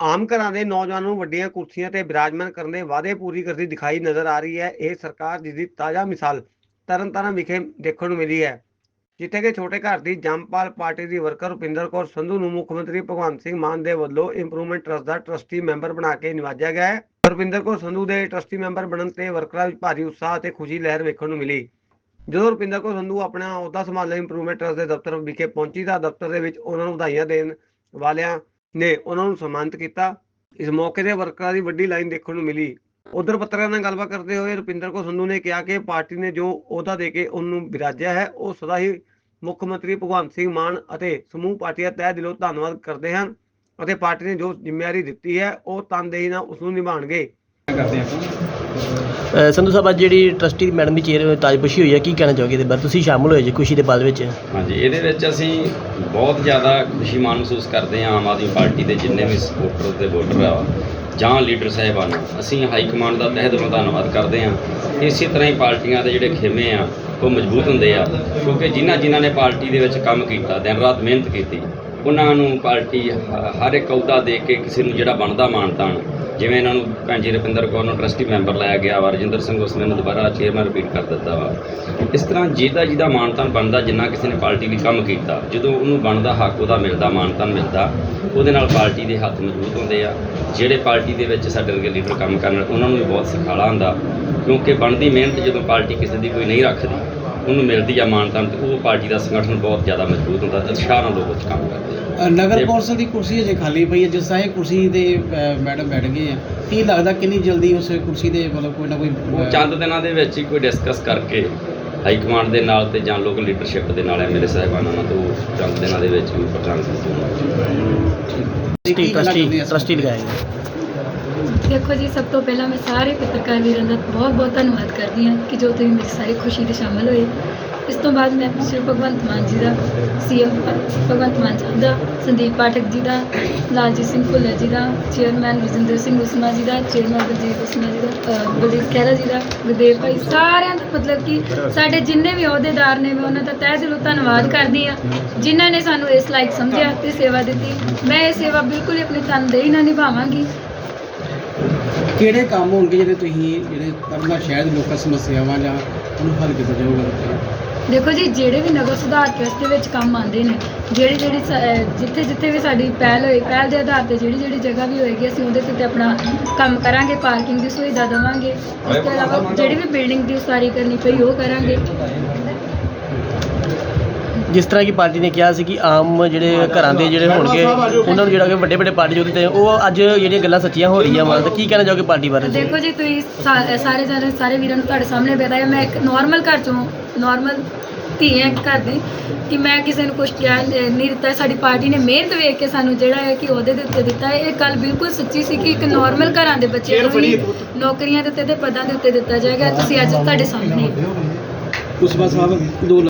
ਆਮ ਘਰਾਂ ਦੇ ਨੌਜਵਾਨਾਂ ਨੂੰ ਵੱਡੀਆਂ ਕੁਰਸੀਆਂ ਤੇ ਬਿਰਾਜਮਾਨ ਕਰਨ ਦੇ ਵਾਅਦੇ ਪੂਰੀ ਕਰਦੀ ਦਿਖਾਈ ਨਜ਼ਰ ਆ ਰਹੀ ਹੈ। ਇਹ ਸਰਕਾਰ ਜਿਸ ਦੀ ਤਾਜ਼ਾ ਮਿਸਾਲ ਤਰਨਤਾਰਨ ਵਿਖੇ ਦੇਖਣ ਨੂੰ ਮਿਲੀ ਹੈ, ਜਿੱਥੇ ਕਿ ਛੋਟੇ ਘਰ ਦੀ ਜੰਪਾਲ ਪਾਰਟੀ ਦੀ ਵਰਕਰ ਰੁਪਿੰਦਰ ਕੌਰ ਸੰਧੂ ਨੂੰ ਮੁੱਖ ਮੰਤਰੀ ਭਗਵੰਤ ਸਿੰਘ ਮਾਨ ਦੇ ਵੱਲੋਂ ਇੰਪਰੂਵਮੈਂਟ ਟਰਸਟ ਦਾ ਟਰਸਟੀ ਮੈਂਬਰ ਬਣਾ ਕੇ ਨਿਵਾਜਿਆ ਗਿਆ ਹੈ। ਰੁਪਿੰਦਰ ਕੌਰ ਸੰਧੂ ਦੇ ਟਰਸਟੀ ਮੈਂਬਰ ਬਣਨ ਤੇ ਵਰਕਰਾਂ ਵਿੱਚ ਭਾਰੀ ਉਤਸ਼ਾਹ ਅਤੇ ਖੁਸ਼ੀ ਲਹਿਰ ਵੇਖਣ ਨੂੰ ਮਿਲੀ। ਜਦੋਂ ਰੁਪਿੰਦਰ ਕੌਰ ਸੰਧੂ ਆਪਣਾ ਅਹੁਦਾ ਸੰਭਾਲਣ ਇੰਪਰੂਵਮੈਂਟ ਟਰਸਟ ਦੇ ਦਫ਼ਤਰ ਵਿਖੇ ਪਹੁੰਚੀ ਤਾਂ ਦਫ਼ਤਰ ਦੇ ਵਿੱਚ ਉਹਨਾਂ ਨੂੰ ਵਧਾਈਆਂ ਦੇਣ ਵਾਲਿਆਂ ਨੇ ਉਹਨਾਂ ਨੂੰ ਸਨਮਾਨਿਤ ਕੀਤਾ। ਇਸ ਮੌਕੇ ਤੇ ਵਰਕਰਾਂ ਦੀ ਵੱਡੀ ਲਾਈਨ ਦੇਖਣ ਨੂੰ ਮਿਲੀ। ਉਧਰ ਪੱਤਰਕਾਰਾਂ ਨਾਲ ਗੱਲਬਾਤ ਕਰਦੇ ਹੋਏ ਰੁਪਿੰਦਰ ਕੌਰ ਸੰਧੂ ਨੇ ਕਿਹਾ ਕਿ ਪਾਰਟੀ ਨੇ ਜੋ ਅਹੁਦਾ ਦੇ ਕੇ ਉਹਨੂੰ ਵਿਰਾਜਿਆ ਹੈ ਉਹ ਸਦਾ ਹੀ ਮੁੱਖ ਮੰਤਰੀ ਭਗਵੰਤ ਸਿੰਘ ਮਾਨ ਅਤੇ ਸਮੂਹ ਪਾਰਟੀ ਦਾ ਤਹਿ ਦਿਲੋਂ ਧੰਨਵਾਦ ਕਰਦੇ ਹਨ ਅਤੇ ਪਾਰਟੀ ਨੇ ਜੋ ਜ਼ਿੰਮੇਵਾਰੀ ਦਿੱਤੀ ਹੈ ਉਹ ਤਨਦੇਹੀ ਨਾਲ ਉਸ ਨੂੰ ਨਿਭਾਉਣਗੇ ਅ, ਸੰਧੂ ਸਾਹਿਬ, ਅੱਜ ਜਿਹੜੀ ਟਰਸਟੀ ਮੈਡਮ ਦੀ ਚੇਅਰ ਤਾਜਪੋਸ਼ੀ ਹੋਈ ਹੈ, ਕੀ ਕਹਿਣਾ ਚਾਹੋਗੇ ਇਹਦੇ ਬਾਰੇ? ਤੁਸੀਂ ਸ਼ਾਮਲ ਹੋਏ ਜੀ ਖੁਸ਼ੀ ਦੇ ਪਲ ਵਿੱਚ? ਹਾਂਜੀ, ਇਹਦੇ ਵਿੱਚ ਅਸੀਂ ਬਹੁਤ ਜ਼ਿਆਦਾ ਖੁਸ਼ੀ ਮਾਨ ਮਹਿਸੂਸ ਕਰਦੇ ਹਾਂ ਆਮ ਆਦਮੀ ਪਾਰਟੀ ਦੇ ਜਿੰਨੇ ਵੀ ਸਪੋਰਟਰ ਤੇ ਵੋਟਰ ਆ, ਜਾਂ ਲੀਡਰ ਸਾਹਿਬਾਨ। ਅਸੀਂ ਹਾਈ ਕਮਾਂਡ ਦਾ ਤਹਿ ਦਿਲੋਂ ਧੰਨਵਾਦ ਕਰਦੇ ਹਾਂ। ਇਸੇ ਤਰ੍ਹਾਂ ਹੀ ਪਾਰਟੀਆਂ ਦੇ ਜਿਹੜੇ ਖੇਮੇ ਆ, ਉਹ ਮਜ਼ਬੂਤ ਹੁੰਦੇ ਆ। ਕਿਉਂਕਿ ਜਿਨ੍ਹਾਂ ਜਿਨ੍ਹਾਂ ਨੇ ਪਾਰਟੀ ਦੇ ਵਿੱਚ ਕੰਮ ਕੀਤਾ, ਦਿਨ ਰਾਤ ਮਿਹਨਤ ਕੀਤੀ, ਉਹਨਾਂ ਨੂੰ ਪਾਰਟੀ ਹ- ਹਰ ਇੱਕ ਅਹੁਦਾ ਦੇ ਕੇ ਕਿਸੇ ਨੂੰ ਜਿਹੜਾ ਬਣਦਾ ਮਾਨਤਾਨ ਜਿਵੇਂ ਇਹਨਾਂ ਨੂੰ ਭੈਣ ਜੀ ਰੁਪਿੰਦਰ ਕੌਰ ਨੂੰ ਟਰਸਟੀ ਮੈਂਬਰ ਲਾਇਆ ਗਿਆ ਵਾ, ਰਜਿੰਦਰ ਸਿੰਘ ਉਸਨੇ ਨੂੰ ਦੁਬਾਰਾ ਚੇਅਰਮੈਨ ਰਿਪੀਟ ਕਰ ਦਿੱਤਾ ਵਾ। ਇਸ ਤਰ੍ਹਾਂ ਜਿਹਦਾ ਜਿਹਦਾ ਮਾਨਤਾਨ ਬਣਦਾ ਜਿੰਨਾ ਕਿਸੇ ਨੇ ਪਾਰਟੀ ਲਈ ਕੰਮ ਕੀਤਾ। ਜਦੋਂ ਉਹਨੂੰ ਬਣਦਾ ਹੱਕ, ਉਹਦਾ ਮਿਲਦਾ, ਮਾਨਤਾਨ ਮਿਲਦਾ। ਉਹਦੇ ਨਾਲ ਪਾਰਟੀ ਦੇ ਹੱਥ ਮਜ਼ਬੂਤ ਹੁੰਦੇ ਆ। ਜਿਹੜੇ ਪਾਰਟੀ ਦੇ ਵਿੱਚ ਸਾਡੇ ਵਰਗੇ ਲੀਡਰ ਕੰਮ ਕਰਨ, ਉਹਨਾਂ ਨੂੰ ਵੀ ਬਹੁਤ ਸਿਖਾਲਾ ਹੁੰਦਾ। ਕਿਉਂਕਿ ਬਣਦੀ ਮਿਹਨਤ ਜਦੋਂ ਪਾਰਟੀ ਕਿਸੇ ਦੀ ਕੋਈ ਨਹੀਂ ਰੱਖਦੀ ਉਹਨੂੰ ਮਿਲਦੀ ਆ ਮਾਨਤਾਨ ਤੇ ਉਹ ਪਾਰਟੀ ਦਾ ਸੰਗਠਨ ਬਹੁਤ ਜ਼ਿਆਦਾ ਮਜ਼ਬੂਤ ਹੁੰਦਾ ਤੇ ਉਤਸ਼ਾਹ ਨਾਲ ਲੋਕ ਉਹ 'ਚ ਕੰਮ ਕਰਦੇ ਆ। ਨਗਰ ਕੌਂਸਲ ਦੀ ਕੁਰਸੀ ਅਜੇ ਖਾਲੀ ਪਈ ਹੈ ਜਿਸ ਤਰ੍ਹਾਂ ਇਹ ਕੁਰਸੀ ਤੇ ਅ, ਮੈਡਮ ਬੈਠ ਗਏ ਆ। ਕੀ ਲੱਗਦਾ ਕਿੰਨੀ ਜਲਦੀ ਉਸ ਕੁਰਸੀ ਤੇ ਮਤਲਬ ਕੋਈ ਨਾ ਕੋਈ ਉਹ ਅ, ਚੰਦ ਦਿਨਾਂ ਦੇ ਵਿੱਚ ਹੀ ਕੋਈ ਡਿਸਕਸ ਕਰਕੇ ਹਾਈ ਕਮਾਂਡ ਦੇ ਨਾਲ ਤੇ ਜਾਂ ਲੋਕ ਲੀਡਰਸ਼ਿਪ ਦੇ ਨਾਲ ਐਮਐਲਏ ਸਾਹਿਬਾਨਾਂ ਨਾਲ ਤੋਂ ਚੰਦ ਦਿਨਾਂ ਦੇ ਵਿੱਚ ਵੀ ਪ੍ਰਧਾਨ ਕੀ ਟਰਸਟੀ ਕਹਿਣਾ ਟਰਸਟੀ? ਟਰਸਟੀ ਲਗਾਇਆ ਗਿਆ ਦੇਖੋ ਜੀ, ਸਭ ਤੋਂ ਪਹਿਲਾਂ ਮੈਂ ਸਾਰੇ ਪੱਤਰਕਾਰ ਵੀਰਾਂ ਦਾ ਬਹੁਤ ਬਹੁਤ ਧੰਨਵਾਦ ਕਰਦੀ ਹਾਂ ਕਿ ਜੋ ਤੁਸੀਂ ਮੇਰੀ ਸਾਰੀ ਖੁਸ਼ੀ ਦੇ ਸ਼ਾਮਲ ਹੋਏ। ਇਸ ਤੋਂ ਬਾਅਦ ਮੈਂ ਸ਼੍ਰੀ ਭਗਵੰਤ ਮਾਨ ਜੀ ਦਾ ਸੀਐਮ ਭਗਵੰਤ ਮਾਨ ਸਾਹਿਬ ਦਾ, ਸੰਦੀਪ ਪਾਠਕ ਜੀ ਦਾ, ਲਾਲਜੀਤ ਸਿੰਘ ਭੁੱਲਰ ਜੀ ਦਾ, ਚੇਅਰਮੈਨ ਰਜਿੰਦਰ ਸਿੰਘ ਉਸਮਾ ਜੀ ਦਾ, ਚੇਅਰਮੈਨ ਬਲਜੀਤ ਉਸਮਾ ਜੀ ਦਾ, ਅਹ, ਬਲਜੀਤ ਖਹਿਰਾ ਜੀ ਦਾ, ਗੁਰਦੇਵ ਭਾਈ ਸਾਰਿਆਂ ਦਾ ਮਤਲਬ ਕਿ ਸਾਡੇ ਜਿੰਨੇ ਵੀ ਅਹੁਦੇਦਾਰ ਨੇ, ਮੈਂ ਉਹਨਾਂ ਦਾ ਤਹਿ ਦਿਲੋਂ ਧੰਨਵਾਦ ਕਰਦੀ ਹਾਂ। ਜਿਨ੍ਹਾਂ ਨੇ ਸਾਨੂੰ ਇਸ ਲਾਇਕ ਸਮਝਿਆ ਤੇ ਸੇਵਾ ਦਿੱਤੀ। ਮੈਂ ਇਹ ਸੇਵਾ ਬਿਲਕੁਲ ਹੀ ਆਪਣੀ ਤਨਦੇਹੀ ਨਾਲ ਨਿਭਾਵਾਂਗੀ। ਕਿਹੜੇ ਕੰਮ ਹੋਣਗੇ ਜਿਹੜੇ ਤੁਸੀਂ ਜਿਹੜੇ ਤਰਨਾ ਸ਼ਹਿਰ ਦੇ ਲੋਕਾਂ ਸਮੱਸਿਆਵਾਂ ਜਾਂ ਉਹਨੂੰ ਹੱਲ ਕੀਤਾ ਜਾਊਗਾ ਦੇਖੋ ਜੀ ਜਿਹੜੇ ਵੀ ਨਗਰ ਸੁਧਾਰ ਟਰਸਟ ਦੇ ਵਿੱਚ ਕੰਮ ਆਉਂਦੇ ਨੇ ਜਿਹੜੀ ਜਿਹੜੀ ਸ- ਅਹ ਜਿੱਥੇ ਜਿੱਥੇ ਵੀ ਸਾਡੀ ਪਹਿਲ ਹੋਏ ਪਹਿਲ ਦੇ ਆਧਾਰ ਤੇ ਜਿਹੜੀ ਜਿਹੜੀ ਜਗ੍ਹਾ ਵੀ ਹੋਏਗੀ ਅਸੀਂ ਉਹਦੇ ਤੇ ਆਪਣਾ ਕੰਮ ਕਰਾਂਗੇ ਪਾਰਕਿੰਗ ਦੀ ਸੁਵਿਧਾ ਦੇਵਾਂਗੇ। ਇਸ ਤੋਂ ਇਲਾਵਾ ਜਿਹੜੀ ਵੀ ਬਿਲਡਿੰਗ ਦੀ ਉਸਾਰੀ ਕਰਨੀ ਪਈ ਉਹ ਕਰਾਂਗੇ। ਜਿਸ ਤਰ੍ਹਾਂ ਕਿ ਪਾਰਟੀ ਨੇ ਕਿਹਾ ਸੀ ਕਿ ਆਮ ਜਿਹੜੇ ਘਰਾਂ ਦੇ ਜਿਹੜੇ ਹੋਣਗੇ ਉਹਨਾਂ ਨੂੰ ਜਿਹੜਾ ਕਿ ਵੱਡੇ ਵੱਡੇ ਪਾਰਟੀ ਜੋਤੀ ਤੇ ਉਹ ਅੱਜ ਜਿਹੜੀਆਂ ਗੱਲਾਂ ਸੱਚੀਆਂ ਹੋ ਰਹੀਆਂ ਵਾ ਤਾਂ ਕੀ ਕਹਿਣਾ ਚਾਹੋਗੇ ਪਾਰਟੀ ਬਾਰੇ ਦੇਖੋ ਜੀ ਤੁਸੀਂ ਸਾ- ਸਾਰੇ ਜਣੇ ਸਾਰੇ ਵੀਰਾਂ ਨੂੰ ਤੁਹਾਡੇ ਸਾਹਮਣੇ ਬਤਾਇਆ ਮੈਂ ਇੱਕ ਨਾਰਮਲ ਘਰ ਚੋਂ ਨਾਰਮਲ ਧੀ ਹਾਂ ਇੱਕ ਘਰ ਦੀ ਕਿ ਮੈਂ ਕਿਸੇ ਨੂੰ ਕੁਝ ਕਿਹਾ ਨਹੀਂ ਦਿੱਤਾ ਸਾਡੀ ਪਾਰਟੀ ਨੇ ਮਿਹਨਤ ਵੇਖ ਕੇ ਸਾਨੂੰ ਜਿਹੜਾ ਹੈ ਕਿ ਉਹਦੇ ਦੇ ਉੱਤੇ ਦਿੱਤਾ ਹੈ। ਇਹ ਗੱਲ ਬਿਲਕੁਲ ਸੱਚੀ ਸੀ ਕਿ ਇੱਕ ਨਾਰਮਲ ਘਰਾਂ ਦੇ ਬੱਚੇ ਨੂੰ ਵੀ ਨੌਕਰੀਆਂ ਦੇ ਉੱਤੇ ਤੇ ਪਦਾਂ ਦੇ ਉੱਤੇ ਦਿੱਤਾ ਜਾਏਗਾ। ਤੁਸੀਂ ਅੱਜ ਤੁਹਾਡੇ ਸਾਹਮਣੇ ਉਸਮਾ ਸਾਹਿਬ ਦੋ